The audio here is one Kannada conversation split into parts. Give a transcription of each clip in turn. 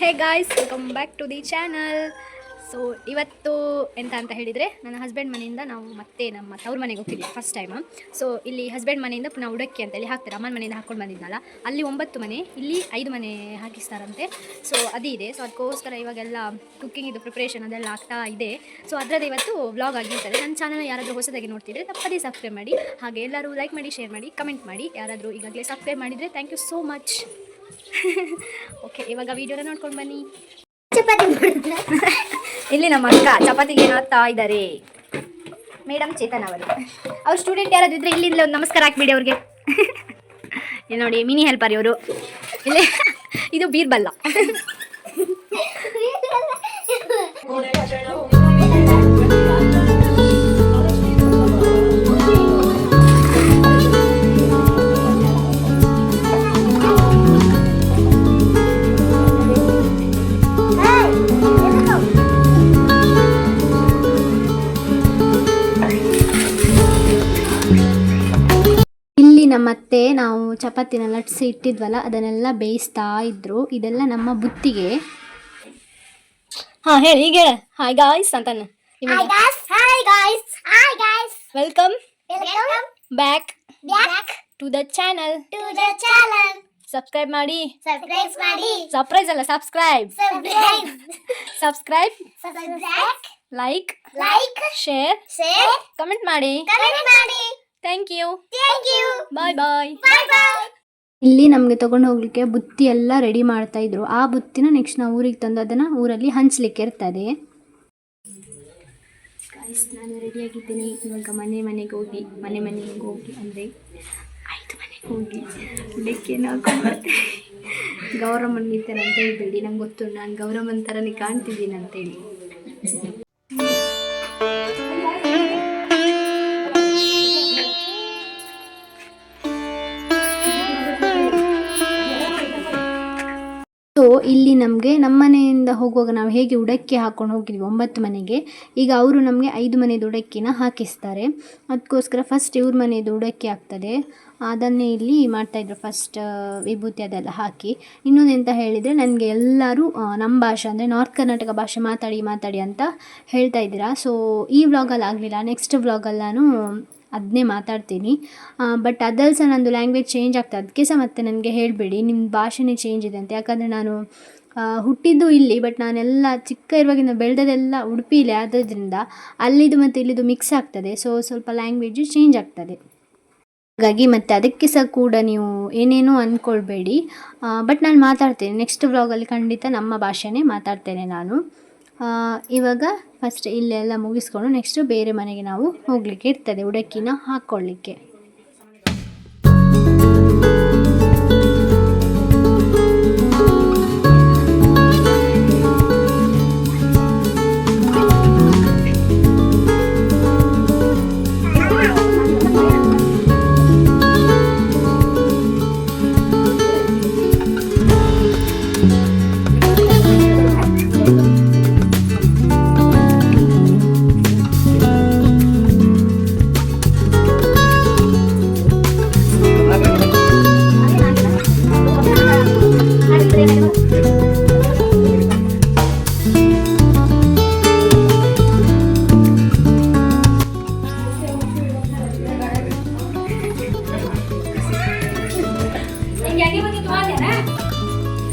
Hey guys welcome back to the channel so ಇವತ್ತು ಎಂತ ಅಂತ ಹೇಳಿದರೆ, ನನ್ನ ಹಸ್ಬೆಂಡ್ ಮನೆಯಿಂದ ನಾವು ಮತ್ತೆ ನಮ್ಮ ತವ್ರ ಮನೆಗೆ ಹೋಗ್ತಿದ್ವಿ ಫಸ್ಟ್ ಟೈಮ್ ಸೊ ಇಲ್ಲಿ ಹಸ್ಬೆಂಡ್ ಮನೆಯಿಂದ ಪುನಃ ಉಡಕ್ಕಿ ಅಂತೇಳಿ ಹಾಕ್ತಾರೆ. ಅಮ್ಮನ ಮನೆಯಿಂದ ಹಾಕ್ಕೊಂಡು ಬಂದಿದ್ದಲ್ಲ ಅಲ್ಲಿ ಒಂಬತ್ತು ಮನೆ, ಇಲ್ಲಿ ಐದು ಮನೆ ಹಾಕಿಸ್ತಾರಂತೆ. ಸೊ ಅದು ಇದೆ. ಸೊ ಅದಕ್ಕೋಸ್ಕರ ಇವಾಗೆಲ್ಲ ಕುಕ್ಕಿಂಗಿದು ಪ್ರಿಪ್ರೇಷನ್ ಅದೆಲ್ಲ ಆಗ್ತಾ ಇದೆ. ಸೊ ಅದರದ್ದು ಇವತ್ತು ವ್ಲಾಗ್ ಆಗಿರ್ತಾರೆ ನನ್ನ ಚಾನಲ್ ಯಾರಾದರೂ ಹೊಸದಾಗಿ ನೋಡ್ತಿದ್ರೆ ತಪ್ಪದೇ ಸಬ್ಸ್ಕ್ರೈಬ್ ಮಾಡಿ. ಹಾಗೆ ಎಲ್ಲರೂ ಲೈಕ್ ಮಾಡಿ ಶೇರ್ ಮಾಡಿ ಕಮೆಂಟ್ ಮಾಡಿ. ಯಾರಾದರೂ ಈಗಾಗಲೇ ಸಬ್ಸ್ಕ್ರೈಬ್ ಮಾಡಿದರೆ thank you so much okay ಇವಾಗ ವಿಡಿಯೋನ ನೋಡ್ಕೊಂಡು ಬನ್ನಿ. ಚಪಾತಿ ಇಲ್ಲಿ ನಮ್ಮ ಅಕ್ಕ ಚಪಾತಿಗೆ ಹಾಕ್ತಾ ಇದ್ದಾರೆ ಮೇಡಮ್ ಚೇತನ್ ಅವರು. ಅವ್ರು ಸ್ಟೂಡೆಂಟ್ ಯಾರಾದ್ರು ಇದ್ರೆ ಇಲ್ಲಿಂದ ಒಂದು ನಮಸ್ಕಾರ ಹಾಕ್ಬಿಡಿ ಅವ್ರಿಗೆ. ಇಲ್ಲಿ ನೋಡಿ ಮಿನಿ ಹೆಲ್ಪರ್ ಇವರು. ಇಲ್ಲಿ ಇದು ಬೀರ್ಬಲ್ಲ. ನಮ್ಮತ್ತೆ ನಾವು ಚಪಾತಿನ ಲಟ್ಸಿ ಇಟ್ಟಿದ್ವಲ್ಲ ಅದನ್ನೆಲ್ಲ ಬೇಯಿಸ್ತಾ ಇದ್ರು. ಇದೆಲ್ಲ ನಮ್ಮ ಬುತ್ತಿಗೆ. ಹಾ ಹೇಳಿ ಈಗ ಹೇಳ. ಹಾಯ್ ಗಾಯ್ಸ್ ಅಂತ welcome back to the channel. Subscribe ಮಾಡಿ. ಸರ್ಪ್ರೈಸ್ ಅಲ್ಲ subscribe. Subscribe like like share share comment ಮಾಡಿ. ಕಮೆಂಟ್ ಮಾಡಿ. Thank you thank you bye bye bye bye ಇಲ್ಲಿ ನಮಗೆ ತಗೊಂಡು ಹೋಗ್ಲಿಕ್ಕೆ ಬುತ್ತಿ ಎಲ್ಲ ರೆಡಿ ಮಾಡ್ತಾ ಇದ್ರು. ಆ ಬುತ್ತಿನ ನೆಕ್ಸ್ಟ್ ನಾವು ಊರಿಗೆ ತಂದು ಅದನ್ನು ಊರಲ್ಲಿ ಹಂಚ್ಲಿಕ್ಕೆ ಇರ್ತದೆ. ಗಾಯ್ಸ್ ನಾನು ರೆಡಿಯಾಗಿದ್ದೀನಿ ಇವಾಗ ಮನೆ ಮನೆಗೆ ಹೋಗಿ ಮನೆ ಮನೆಗೆ ಹೋಗಿ ಅಂದರೆ ಐದು ಮನೆಗೆ ಹೋಗಿ ಬೆಕ್ಕಿನ ಹಾಕೊಂಡು ಗೌರಮ್ಮನ ಥರ ಅಂತ ಹೇಳ್ಬೇಡಿ. ನಂಗೆ ಗೊತ್ತು ನಾನು ಗೌರಮ್ಮನ ಥರನೇ ಕಾಣ್ತಿದ್ದೀನಿ ಅಂತೇಳಿ ಇಲ್ಲಿ ನಮಗೆ ನಮ್ಮ ಮನೆಯಿಂದ ಹೋಗುವಾಗ ನಾವು ಹೇಗೆ ಉಡಕ್ಕಿ ಹಾಕ್ಕೊಂಡು ಹೋಗಿದ್ವಿ ಒಂಬತ್ತು ಮನೆಗೆ, ಈಗ ಅವರು ನಮಗೆ ಐದು ಮನೆದು ಉಡಕ್ಕಿನ ಹಾಕಿಸ್ತಾರೆ. ಅದಕ್ಕೋಸ್ಕರ ಫಸ್ಟ್ ಇವ್ರ ಮನೆಯದು ಉಡಕ್ಕಿ ಆಗ್ತದೆ. ಅದನ್ನೇ ಇಲ್ಲಿ ಮಾಡ್ತಾಯಿದ್ರು ಫಸ್ಟ್ ವಿಭೂತಿ ಅದೆಲ್ಲ ಹಾಕಿ. ಇನ್ನೊಂದು ಎಂತ ಹೇಳಿದರೆ ನನಗೆ ಎಲ್ಲರೂ ನಮ್ಮ ಭಾಷೆ ಅಂದರೆ ನಾರ್ತ್ ಕರ್ನಾಟಕ ಭಾಷೆ ಮಾತಾಡಿ ಮಾತಾಡಿ ಅಂತ ಹೇಳ್ತಾ ಇದ್ದೀರಾ. ಸೊ ಈ ವ್ಲಾಗಲ್ಲಿ ಆಗಲಿಲ್ಲ. ನೆಕ್ಸ್ಟ್ ವ್ಲಾಗಲ್ಲಿ ನಾನು ಅದನ್ನೇ ಮಾತಾಡ್ತೀನಿ. ಬಟ್ ಅದ್ರಲ್ಲಿ ಸಹ ನನ್ನದು ಲ್ಯಾಂಗ್ವೇಜ್ ಚೇಂಜ್ ಆಗ್ತದೆ ಅದಕ್ಕೆ ಸಹ ಮತ್ತೆ ನನಗೆ ಹೇಳಬೇಡಿ. ನಿಮ್ಮ ಭಾಷೆನೇ ಚೇಂಜ್ ಇದೆ ಅಂತ. ಯಾಕಂದರೆ ನಾನು ಹುಟ್ಟಿದ್ದು ಇಲ್ಲಿ ಬಟ್ ನಾನೆಲ್ಲ ಚಿಕ್ಕ ಇರುವಾಗಿಂದ ಬೆಳೆದದೆಲ್ಲ ಉಡುಪಿಲೇ ಆದ್ದರಿಂದ ಅಲ್ಲಿದು ಮತ್ತು ಇಲ್ಲಿದು ಮಿಕ್ಸ್ ಆಗ್ತದೆ. ಸೊ ಸ್ವಲ್ಪ ಲ್ಯಾಂಗ್ವೇಜು ಚೇಂಜ್ ಆಗ್ತದೆ. ಹಾಗಾಗಿ ಮತ್ತು ಅದಕ್ಕೆ ಸಹ ಕೂಡ ನೀವು ಏನೇನೂ ಅಂದ್ಕೊಳ್ಬೇಡಿ ಬಟ್ ನಾನು ಮಾತಾಡ್ತೇನೆ. ನೆಕ್ಸ್ಟ್ ವ್ಲಾಗಲ್ಲಿ ಖಂಡಿತ ನಮ್ಮ ಭಾಷೆನೇ ಮಾತಾಡ್ತೇನೆ ನಾನು. ಇವಾಗ ಫಸ್ಟ್ ಇಲ್ಲೆಲ್ಲ ಮುಗಿಸ್ಕೊಂಡು ನೆಕ್ಸ್ಟು ಬೇರೆ ಮನೆಗೆ ನಾವು ಹೋಗಲಿಕ್ಕೆ ಇರ್ತದೆ ಉಡಕ್ಕಿನ ಹಾಕ್ಕೊಳ್ಳಿಕ್ಕೆ.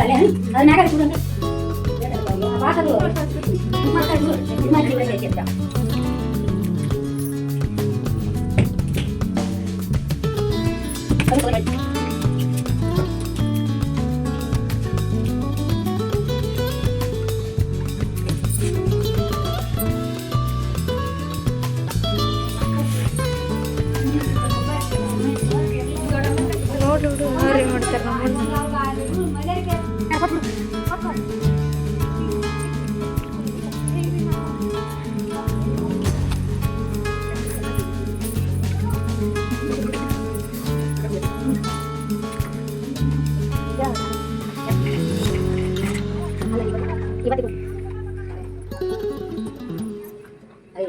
కాలే అది నాగా చూడండి వాటరు నిమ్మకాయ చెప్తాం Thank you.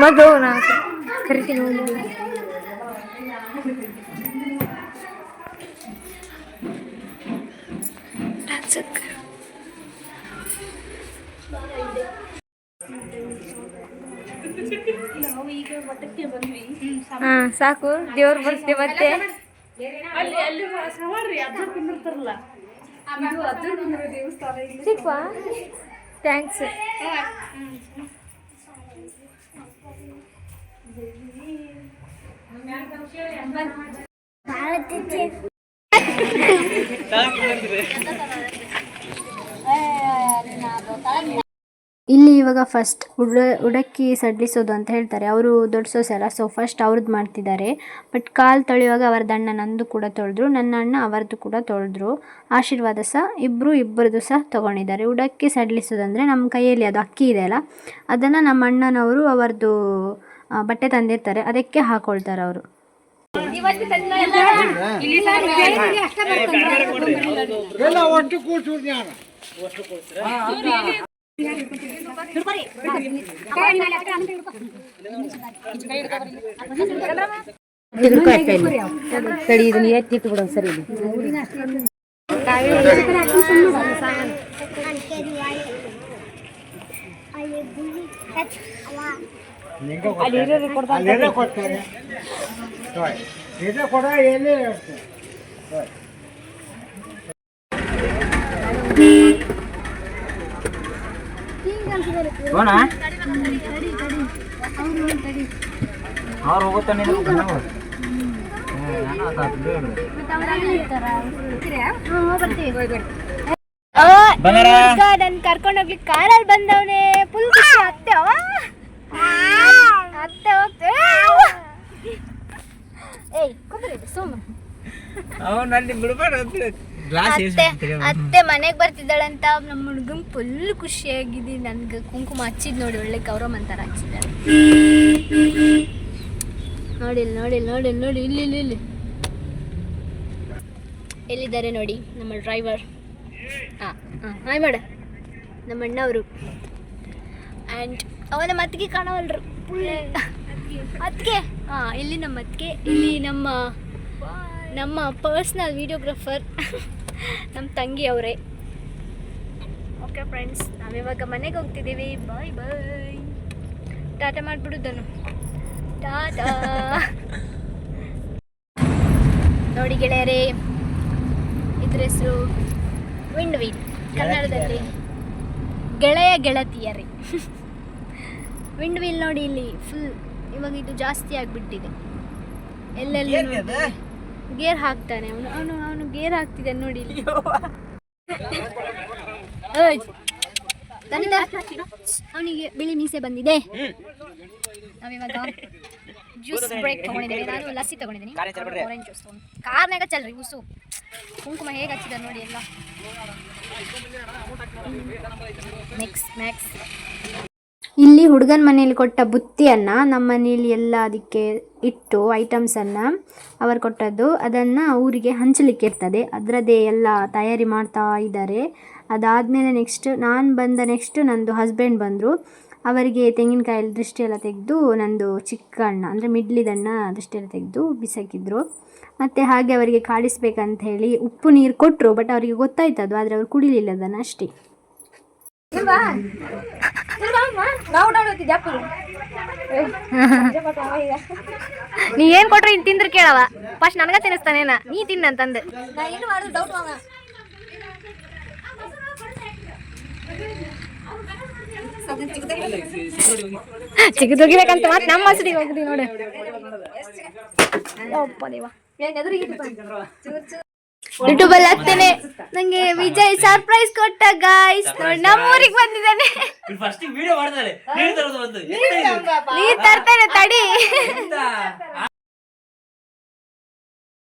ಮಗು ನಾ ಕರಿತೀನಿ ಹಾ ಸಾಕು. ದೇವ್ರು ಬರ್ತೀವಿ ಮತ್ತೆ. ಸಿಕ್ವಾ? ಥ್ಯಾಂಕ್ಸ್ ಇಲ್ಲಿ ಇವಾಗ ಫಸ್ಟ್ ಉಡ, ಉಡಕ್ಕಿ ಸಡ್ಲಿಸೋದು ಅಂತ ಹೇಳ್ತಾರೆ. ಅವರು ದೊಡ್ಡ ಸೋಸೆಲ್ಲ ಸೊ ಫಸ್ಟ್ ಅವ್ರದ್ದು ಮಾಡ್ತಿದ್ದಾರೆ. ಬಟ್ ಕಾಲು ತೊಳೆಯುವಾಗ ಅವ್ರದ್ದು ಅಣ್ಣ ನಂದು ಕೂಡ ತೊಳೆದ್ರು, ನನ್ನ ಅಣ್ಣ ಅವರದ್ದು ಕೂಡ ತೊಳೆದ್ರು. ಆಶೀರ್ವಾದ ಸಹ ಇಬ್ಬರು ಇಬ್ಬರದ್ದು ಸಹ ತೊಗೊಂಡಿದ್ದಾರೆ. ಉಡಕ್ಕಿ ಸಡ್ಲಿಸೋದಂದರೆ ನಮ್ಮ ಕೈಯಲ್ಲಿ ಅದು ಅಕ್ಕಿ ಇದೆ ಅಲ್ಲ, ಅದನ್ನು ನಮ್ಮ ಅಣ್ಣನವರು ಅವರದ್ದು ಬಟ್ಟೆ ತಂದಿರ್ತಾರೆ. ಅದಕ್ಕೆ ಹಾಕೊಳ್ತಾರೆ ಅವರು. ತಡಿ ಇದನ್ನ ಎತ್ತಿಟ್ಟು ಬಿಡೋ ಸರಿ ಅಲ್ಲೆಲ್ಲ ಕೊಡ್ತಾರೆ ನೋಡಿ, ಇದು ಕೊಡ ಎಲ್ಲಿ ಇರುತ್ತೆ ಅವ್ರು ಹೋಗುತ್ತಾನೆ ನನ್? ಕರ್ಕೊಂಡು ಹೋಗ್ಲಿಕ್ಕೆ ಕಾರಲ್ಲಿ ಬಂದವನೇ. ಫುಲ್ ಖುಷಿ ಅತ್ತೆ ಹೋಗ್ತೇ ಏಯ್ ಕುಂದ್ರಿ ಸುಮ್ಮ ಅವನಲ್ಲಿ ಬಿಡ್ಬಾರ್ದು ಅತ್ತೆ ಅತ್ತೆ ಮನೆಗೆ ಬರ್ತಿದ್ದಾಳಂತ ನಮ್ಮ ಹುಡುಗಂಗೆ ಫುಲ್ ಖುಷಿಯಾಗಿದೆ ನನ್ಗೆ ಕುಂಕುಮ ಹಚ್ಚಿದ್ ನೋಡಿ ಒಳ್ಳೆ ಗೌರವ ಅಂತಾರ ಹಚ್ಚಿದ್ದಾರೆ. ನೋಡಿಲ್ ನೋಡಿಲ್ಲ ನೋಡಿ ಇಲ್ಲಿ ನೋಡಿ ಇಲ್ಲಿ ನೋಡಿ ಇಲ್ಲಿ ಇಲ್ಲಿ ಇಲ್ಲಿ. ಎಲ್ಲಿದ್ದಾರೆ ನೋಡಿ ನಮ್ಮ ಡ್ರೈವರ್ ಹಾ ಹಾಂ ಹಾಯ್ ಮಾಡ. ನಮ್ಮ ಅಣ್ಣವರು. ಆ್ಯಂಡ್ ಅವನ ಮತ್ತಿಗೆ ಕಾಣವಲ್ರು. ಅದಕ್ಕೆ ಹಾಂ ಇಲ್ಲಿ ನಮ್ಮ ಅತ್ತಿಗೆ. ಇಲ್ಲಿ ನಮ್ಮ ನಮ್ಮ ಪರ್ಸ್ನಲ್ ವಿಡಿಯೋಗ್ರಾಫರ್ ನಮ್ಮ ತಂಗಿ ಅವರೇ. ಓಕೆ ಫ್ರೆಂಡ್ಸ್ ನಾವಿವಾಗ ಮನೆಗೆ ಹೋಗ್ತಿದ್ದೀವಿ. ಬಾಯ್ ಬಾಯ್ ಟಾಟಾ ಮಾಡಿಬಿಡುದನು ಟಾಟಾ. ನೋಡಿ ಗೆಳೆಯರೇ ಇದ್ರ ಹೆಸರು ವಿಂಡ್ ವೀಲ್ ಕನ್ನಡದಲ್ಲಿ. ಗೆಳೆಯ ಗೆಳತಿಯರೇ. ವಿಂಡ್ ವೀಲ್ ನೋಡಿ ಇಲ್ಲಿ ಫುಲ್ ಇವಾಗ ಇದು ಜಾಸ್ತಿ ಆಗಿಬಿಟ್ಟಿದೆ. ಎಲ್ಲೆಲ್ಲಿ ಗೇರ್ ಹಾಕ್ತಾನೆ ಅವನು. ಅವನು ಅವನು ಗೇರ್ ಹಾಕ್ತಿದ್ದಾನೆ ನೋಡಿ ಇಲ್ಲಿ. ಅವನಿಗೆ ಬಿಳಿ ಮೀಸೆ ಬಂದಿದೆ. ನಾವಿವಾಗ ಜ್ಯೂಸ್ ಬ್ರೇಕ್ ತಗೊಂಡಿದ್ದೇವೆ. ನಾನು ಲಸ್ಸಿ ತಗೊಂಡಿದ್ದೀನಿ. ಆರೆಂಜ್ ಜ್ಯೂಸ್ ಕಾರ್ನಾಗ ಚಲ್ರಿ ಉಸು ಕುಂಕುಮ ಹೇಗೆ ಹಚ್ಚಿದ ನೋಡಿ ಎಲ್ಲ. ನೆಕ್ಸ್ಟ್ ಮ್ಯಾಕ್ಸ್ ಇಲ್ಲಿ ಹುಡುಗನ ಮನೆಯಲ್ಲಿ ಕೊಟ್ಟ ಬುತ್ತಿಯನ್ನು ನಮ್ಮ ಮನೆಯಲ್ಲಿ ಎಲ್ಲ ಅದಕ್ಕೆ ಇಟ್ಟು ಐಟಮ್ಸನ್ನು ಅವರು ಕೊಟ್ಟದ್ದು. ಅದನ್ನು ಊರಿಗೆ ಹಂಚಲಿಕ್ಕೆ ಇರ್ತದೆ. ಅದರದ್ದೇ ಎಲ್ಲ ತಯಾರಿ ಮಾಡ್ತಾ ಇದ್ದಾರೆ ಅದಾದಮೇಲೆ ನೆಕ್ಸ್ಟ್ ನಾನು ಬಂದ ನೆಕ್ಸ್ಟ್ ನಂದು ಹಸ್ಬೆಂಡ್ ಬಂದರು. ಅವರಿಗೆ ತೆಂಗಿನಕಾಯಿ ದೃಷ್ಟಿ ಎಲ್ಲ ತೆಗೆದು ನಂದು ಚಿಕ್ಕ ಅಣ್ಣ ಅಂದರೆ ಮಿಡ್ಲಿದಣ್ಣ ದೃಷ್ಟಿ ಎಲ್ಲ ತೆಗೆದು ಬಿಸಾಕಿದ್ರು. ಮತ್ತು ಹಾಗೆ ಅವರಿಗೆ ಕಾಡಿಸ್ಬೇಕಂತ ಹೇಳಿ ಉಪ್ಪು ನೀರು ಕೊಟ್ಟರು ಬಟ್ ಅವರಿಗೆ ಗೊತ್ತಾಯ್ತು ಅದು ಆದರೆ ಅವ್ರು ಕುಡಿಲಿಲ್ಲ ಅದನ್ನು ಅಷ್ಟೇ. ನೀ ಏನ್ ಕೊಟ್ರಿ ಇನ್ ತಿಂದ್ರೆ ಕೇಳವ. ಫಸ್ಟ್ ನನಗ ತಿನ್ನಿಸ್ತಾನೇನ, ನೀ ತಿನ್ನ ತಿನ್ನಂತಂದು ಚಿಕ್ಕದೋಗಿಬೇಕಂತ ಮತ್ತೆ ನಮ್ಮ ಹಸಿಡಿಗೆ ಹೋಗ್ದಿ ನೋಡು. ಯೂಟ್ಯೂಬ್ ಅಲ್ಲಿ ಹಾಕ್ತೇನೆ ನಂಗೆ ವಿಜಯ್ ಸರ್ಪ್ರೈಸ್ ಕೊಟ್ಟ ಗಾಯ್ಸ್ ನೋಡಿ ನಮ್ಮೂರಿಗೆ ಬಂದಿದ್ದಾನೆ. ಫಸ್ಟ್ ವಿಡಿಯೋ ಮಾಡ್ತಾರೆ ನೀರ್ ತರೋದು ಬಂದು. ನೀರ್ ತರ್ತೇನೆ ತಡಿ.